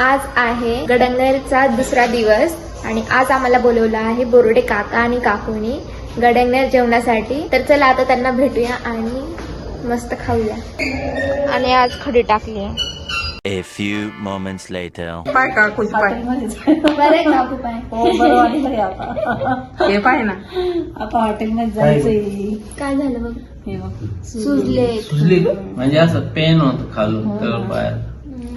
आज आहे गडंगनेरचा दुसरा दिवस आणि आज आम्हाला बोलवलं आहे बोर्डे काका आणि काकूनी गडंगनेर जेवणासाठी. तर चला आता त्यांना भेटूया आणि मस्त खाऊया. आणि आज खडी टाकली A few moments later. पाय काकूच पाय. बरे काकू पाय हो बरं वाटलंय आता. हे पाय ना. आता हॉटेलमध्ये जायचंय. काय झालं बघ? हे बघ. सुजले. सुजली म्हणजे असं पेन होत खालून तर बाहेर.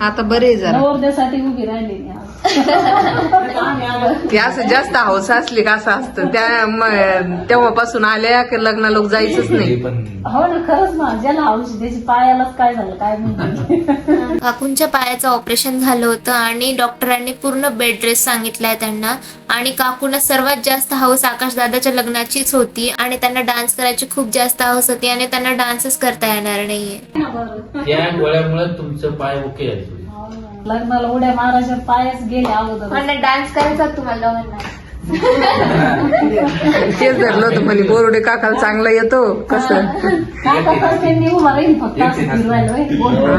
आता बरे जरा नवरदेसाठी उभी राहिली मी आज. ते असं जास्त हौस असली का असं असतं. त्या तेव्हापासून आल्या की लग्न लोक जायचंच नाही. हो ना खरंच ना. ज्याला हौशी त्याची पायालाच काय झालं काय माहिती. काकूंच्या पायाचं ऑपरेशन झालं होतं आणि डॉक्टरांनी पूर्ण बेड रेस्ट सांगितलाय त्यांना. आणि काकूंना सर्वात जास्त हौस आकाश दादाच्या लग्नाचीच होती आणि त्यांना डान्स करायची खूप जास्त हौस होती आणि त्यांना डान्सच करता येणार नाहीये. त्या गोळ्यामुळे तुमचं पाय ओके आहे. लग्नाला उड्या मारायच्या पायच गेले अगोदर डान्स करायचा तुम्हाला दोघांना. तेच धरलं होतं म्हणे बोरडे काकाला चांगला येतो कसं? काय करतात त्यांनी उभा राहील फक्त असं फिरवायला होय. बोल, बोल.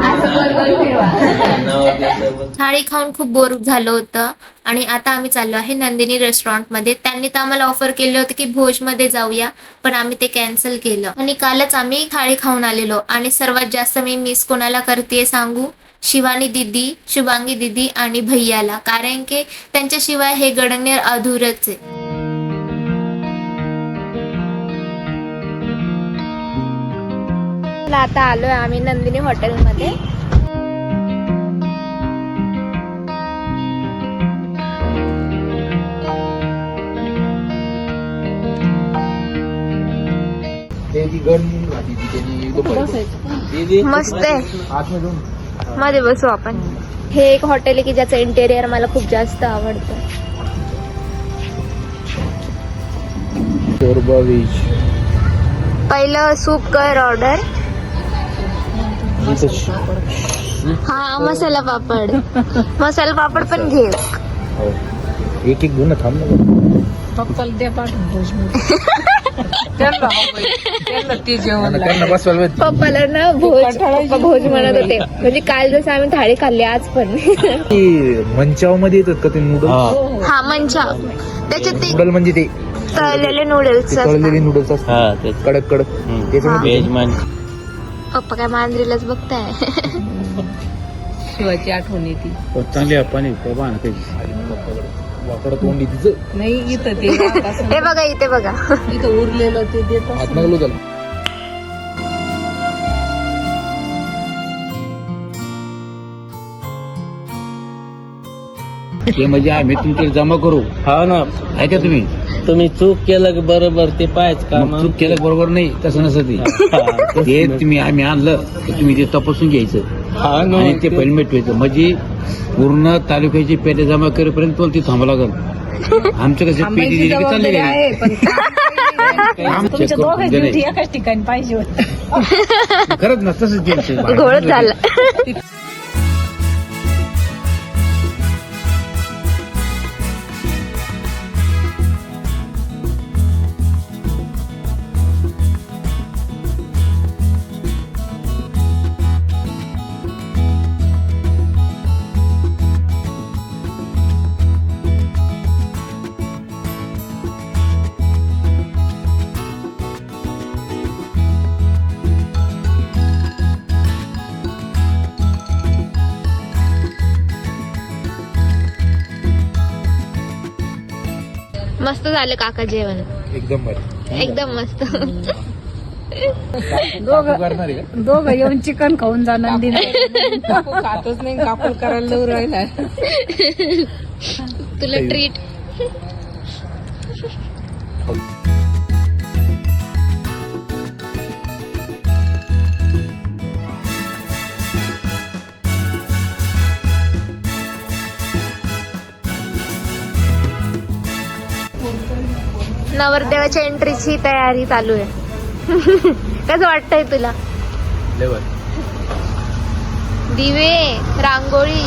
नवरदेवाचं थाळी खाऊन खूप बोर झालं होतं. आणि आता आम्ही चाललो आहे नंदिनी रेस्टॉरंटमध्ये त्यांनी तर आम्हाला ऑफर केलं होतं की भोजमध्ये जाऊया पण आम्ही ते कॅन्सल केलं. आणि कालच आम्ही थाळी खाऊन आलेलो. आणि सर्वात जास्त मी मिस कोणाला करते सांगू? शिवानी दिदी शुभांगी दिदी आणि भैयाला. कारण की त्यांच्याशिवाय हे गडनेर अधूरच आहे. आता आलोय आम्ही नंदिनी हॉटेलमध्ये. मस्त आहे. मध्ये बसू आपण. हे एक हॉटेल आहे की ज्याचं इंटेरियर मला खूप जास्त आवडतं. पहिलं सूप कर ऑर्डर हा मसाला पापड. मसाला पापड पण घे. एक एक घेऊन थांब ना. द्या पाठवून. त्यांना हवंय. त्यांना ते जेवण त्यांना बसवायला पाहिजे. पप्पाला ना भोज पप्पा भोज म्हणत होते. म्हणजे काल जसं आम्ही थाळी खाल्ली आज पण. ते मंचावमध्ये येतात का ते नूडल्स हा. मंचा. त्याच्यात ते नूडल म्हणजे ते तळलेले नूडल्स ते तळलेले नूडल्स असतात. हा कडक कडक. त्याच्यामध्ये व्हेज मान पप्पा काय मांजरीलाच बघताय? शिवाची आठवण येते. चांगले पाणी बाण वाकडं तोंडी तिचं. नाही इथं ते. हे बघा इथे बघा. इथं उरलेलं ते देत हात नगलो त्याला ते म्हणजे आम्ही तुमचे जमा करू. हा ना. ऐका तुम्ही? तुम्ही चूक केलं की बरोबर ते पायच का मग चूक केलं बरोबर नाही तसं नसतं ते. तुम्ही आम्ही आणलं तर तुम्ही ते तपासून घ्यायचं. हा ना. आणि ते पहिलं मिटवायचं. म्हणजे पूर्ण तालुक्याची पेटे जमा करेपर्यंत तुला ती थांबावं लागल आमचं कसं पेटी दिली की चालली करून ड्युटी. एकाच ठिकाणी पाहिजे होती खरंच ना तसंच. घोळच झाला झालं काका जेवण. एकदम बरं एकदम मस्त. दोघं येऊन चिकन खाऊन जा नंदिनी काकू खातच नाही काकू करायला राहिला तुला ट्रीट नवरदेवाच्या एंट्रीची तयारी चालू आहे. कसं वाटतंय तुला. दिवे रांगोळी.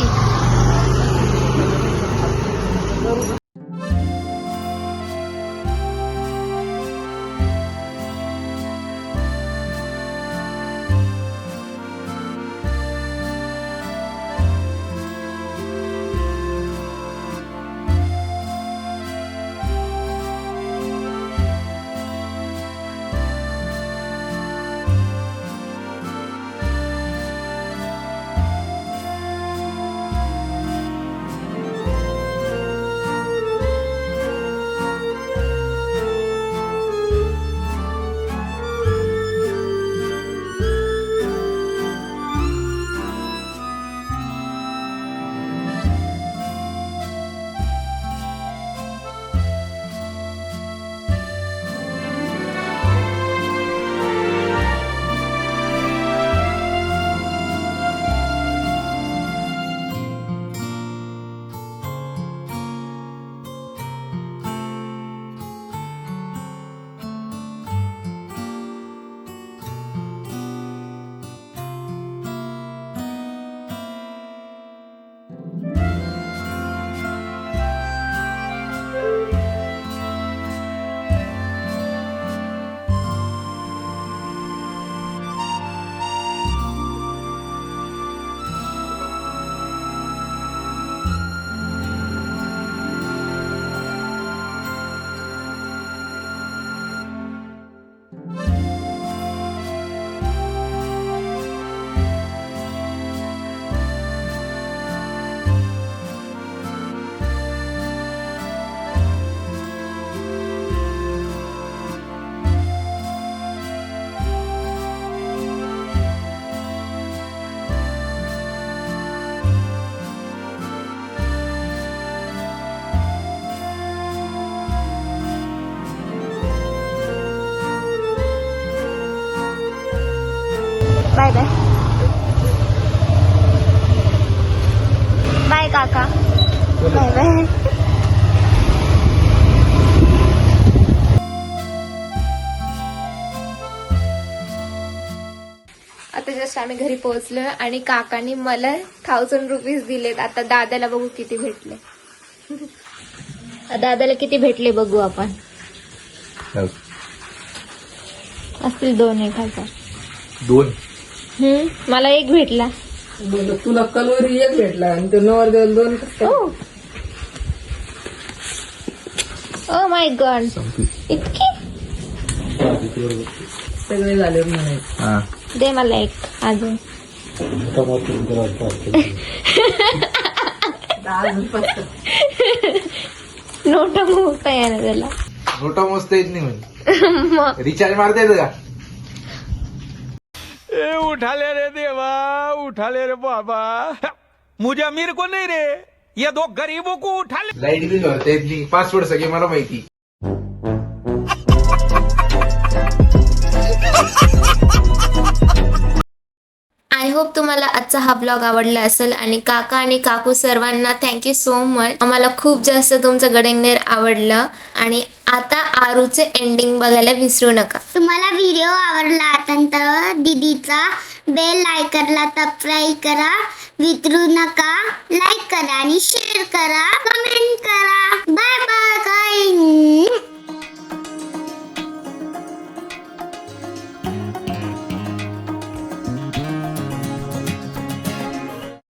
बाय बाय बाय काका बाय बाय आता जस्ट आम्ही घरी पोहोचलो आणि काकानी मला थाउजंड रुपीज दिलेत. आता दादाला बघू किती भेटले. दादाला किती भेटले बघू आपण. असतील दोन एक हजार. दोन. हम्म, मला एक भेटला. तुला कलोरी एक भेटला आणि तो नवरदेवाला दोन? ओ माय गॉड इतकी? सगळे झाले म्हणायचे हा. दे मला एक अजून. नोटा मोठा आहे ना त्याला. नोटा मस्त येत नाही म्हणजे रिचार्ज मारता येतं का? ए उठा ले रे देवा उठा ले रे बाबा. मुझे अमीर को नहीं रे. ये दो गरीबों को उठा ले लाइट बिल भरता येत नाही पासवर्ड सगळे मला माहिती. आय होप तुम्हाला आजचा हा ब्लॉग आवडला असेल आणि काका आणि काकू सर्वांना थँक्यू सो मच आम्हाला खूप जास्त तुमचं गडेंगनेर आवडलं आणि आता आरूचे एंडिंग बघायला विसरू नका. तुम्हाला व्हिडिओ आवडला तर दिदीचा बेल आयकनला सबस्क्राईब करा विसरू नका. लाईक करा आणि शेअर करा कमेंट करा. Bye bye